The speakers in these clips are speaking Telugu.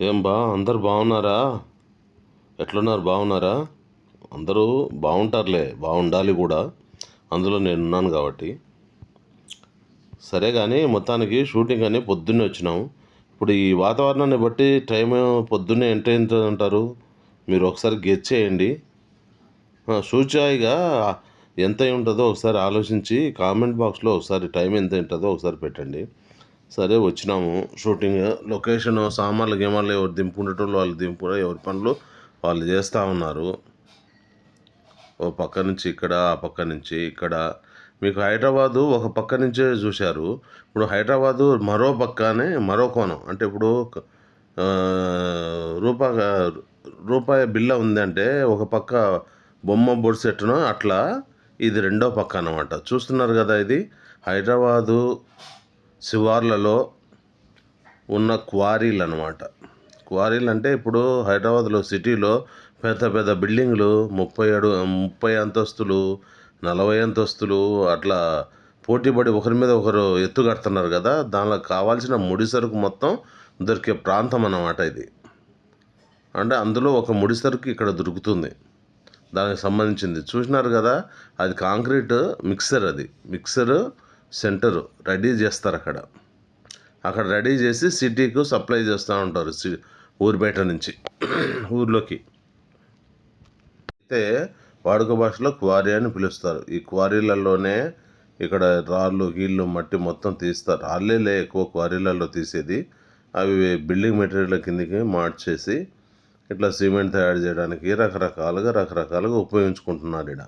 ఏం బా అందరు బాగున్నారా? ఎట్లున్నారు? బాగున్నారా? అందరూ బాగుంటారులే బాగుండాలి కూడా. అందులో నేను ఉన్నాను కాబట్టి. సరే కానీ మొత్తానికి షూటింగ్ అని పొద్దున్నే వచ్చినాం. ఇప్పుడు ఈ వాతావరణాన్ని బట్టి టైం పొద్దున్నే ఎంత అంటారు? మీరు ఒకసారి గెచ్ చేయండి. సూచాయిగా ఎంత ఉంటుందో ఒకసారి ఆలోచించి కామెంట్ బాక్స్లో ఒకసారి టైం ఎంత ఉంటుందో ఒకసారి పెట్టండి. సరే వచ్చినాము. షూటింగ్ లొకేషన్ సామాన్లు గేమాలు ఎవరు దింపుకునేటోళ్ళు వాళ్ళు దింపు ఎవరి పనులు వాళ్ళు చేస్తూ ఉన్నారు. ఓ పక్క నుంచి ఇక్కడ ఆ పక్క నుంచి ఇక్కడ. మీకు హైదరాబాదు ఒక పక్క నుంచే చూశారు. ఇప్పుడు హైదరాబాదు మరో పక్కనే మరో కోణం. అంటే ఇప్పుడు రూపా రూపాయి బిల్ల ఉందంటే ఒక పక్క బొమ్మ బొడిసెట్టును అట్లా ఇది రెండో పక్క అనమాట చూస్తున్నారు కదా ఇది. హైదరాబాదు శివార్లలో ఉన్న క్వారీలు అనమాట క్వారీలు అంటే ఇప్పుడు హైదరాబాద్లో సిటీలో పెద్ద పెద్ద బిల్డింగ్లు ముప్పై అడు ముప్పై అంతస్తులు నలభై అంతస్తులు అట్లా పోటీపడి ఒకరి మీద ఒకరు ఎత్తు కడుతున్నారు కదా దానిలో కావాల్సిన ముడి సరుకు మొత్తం దొరికే ప్రాంతం అన్నమాట ఇది. అంటే అందులో ఒక ముడి సరుకు ఇక్కడ దొరుకుతుంది. దానికి సంబంధించింది. చూసినారు కదా అది కాంక్రీట్ మిక్సర్ అది. మిక్సర్ సెంటర్ రెడీ చేస్తారు అక్కడ. అక్కడ రెడీ చేసి సిటీకు సప్లై చేస్తూ ఉంటారు సి- ఊరి బయట నుంచి ఊర్లోకి. అయితే వాడుక భాషలో క్వారీ అని పిలుస్తారు. ఈ క్వారీలలోనే ఇక్కడ రాళ్ళు గీళ్ళు మట్టి మొత్తం తీస్తారు. రాళ్ళేలే ఎక్కువ క్వారీలలో తీసేది. అవి బిల్డింగ్ మెటీరియల్ కిందకి మార్చేసి ఇట్లా సిమెంట్ తయారు చేయడానికి రకరకాలుగా రకరకాలుగా ఉపయోగించుకుంటున్నారు ఇక్కడ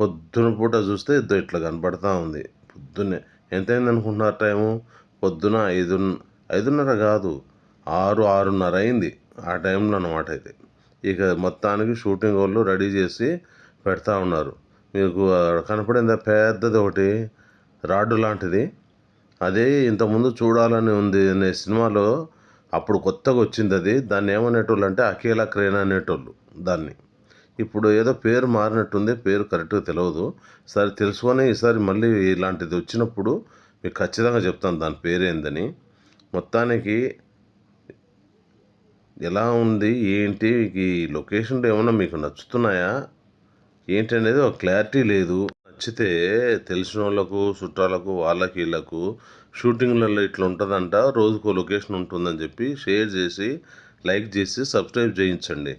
పొద్దున పూట చూస్తే ఇద్దరు ఇట్లా కనపడతా ఉంది. పొద్దున్నే. ఎంతైంది అనుకుంటున్నారు టైము? పొద్దున ఐదు ఐదున్నర కాదు. ఆరు ఆరున్నర అయింది. ఆ టైంలో అనమాట అయితే. ఇక మొత్తానికి షూటింగ్ వాళ్ళు రెడీ చేసి పెడతా ఉన్నారు. మీకు కనపడింది? పెద్దది ఒకటి. రాడ్డు లాంటిది. అదే ఇంతకుముందు చూడాలని ఉంది అనే సినిమాలో అప్పుడు కొత్తగా వచ్చింది అది. దాన్ని ఏమనేటోళ్ళు అంటే అఖిల క్రేన్ అనేటోళ్ళు దాన్ని. ఇప్పుడు ఏదో పేరు మారినట్టుంది పేరు కరెక్ట్గా తెలియదు సరే తెలుసుకొని ఈసారి మళ్ళీ ఇలాంటిది వచ్చినప్పుడు మీకు ఖచ్చితంగా చెప్తాను దాని పేరేందని. మొత్తానికి ఎలా ఉంది ఏంటి ఈ లొకేషన్లో ఏమైనా మీకు నచ్చుతున్నాయా? ఏంటి అనేది ఒక క్లారిటీ లేదు. నచ్చితే తెలిసిన వాళ్ళకు చుట్టాలకు వాళ్ళకి వీళ్ళకు షూటింగ్లలో ఇట్లా ఉంటుందంట రోజుకో లొకేషన్ ఉంటుందని చెప్పి షేర్ చేసి లైక్ చేసి సబ్స్క్రైబ్ చేయించండి.